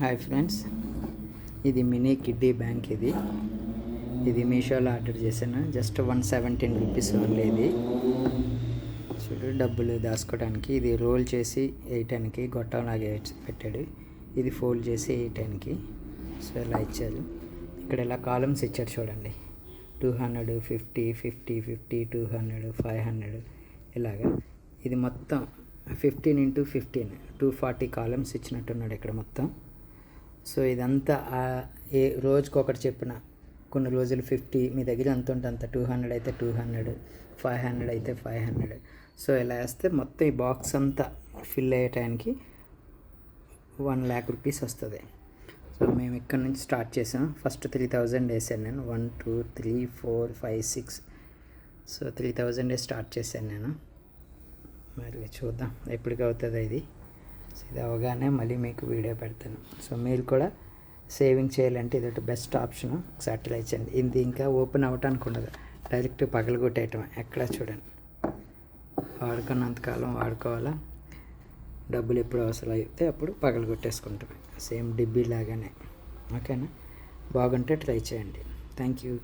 Hi friends ఇది mini kiddy bank ఇది. ఇది మీషోలో ఆర్డర్ చేశాను. Just one seventeen rupees only ఇది. చూడు డబ్బులు దాచుకోవడానికి ఇది రోల్ చేసి వేయటానికి గొట్టం లాగే పెట్టాడు. ఇది ఫోల్డ్ చేసి వేయటానికి. సో ఇలా ఇచ్చారు. ఇక్కడ ఇలా కాలమ్స్ ఇచ్చాడు చూడండి. Two hundred fifty fifty fifty two hundred five hundred ఇలాగా. ఇది మొత్తం fifteen into fifteen two forty columns ఇచ్చినట్టున్నాడు ఇక్కడ మొత్తం. సో ఇదంతా ఆ ఏ రోజుకొకటి చెప్పిన కొన్ని రోజులు ఫిఫ్టీ మీ దగ్గర ఎంత ఉంటే అంత టూ హండ్రెడ్ అయితే టూ హండ్రెడ్ ఫైవ్ హండ్రెడ్ అయితే ఫైవ్ హండ్రెడ్. సో ఇలా వేస్తే మొత్తం ఈ బాక్స్ అంతా ఫిల్ అయ్యే టైంకి వన్ ల్యాక్ రూపీస్ వస్తుంది. సో మేము ఇక్కడ నుంచి స్టార్ట్ చేసాం. ఫస్ట్ త్రీ థౌజండ్ వేసాను నేను. One two three four five six. So three thousand start చేశాను నేను. మరి చూద్దాం ఎప్పటికవుతుంది ఇది. సో ఇది అవగానే మళ్ళీ మీకు వీడియో పెడతాను. సో మీరు కూడా సేవింగ్ చేయాలంటే ఇది ఒకటి బెస్ట్ ఆప్షన్. ఒకసారి ట్రై చేయండి. ఇది ఇంకా ఓపెన్ అవ్వటానికి ఉండదు. డైరెక్ట్ పగలగొట్టేయటం ఎక్కడ చూడండి. వాడుకున్నంతకాలం వాడుకోవాలా? డబ్బులు ఎప్పుడు అవసరం అయితే అప్పుడు పగలగొట్టేసుకుంటాం సేమ్ డిబ్బీ లాగానే ఓకేనా? బాగుంటే ట్రై చేయండి. Thank you.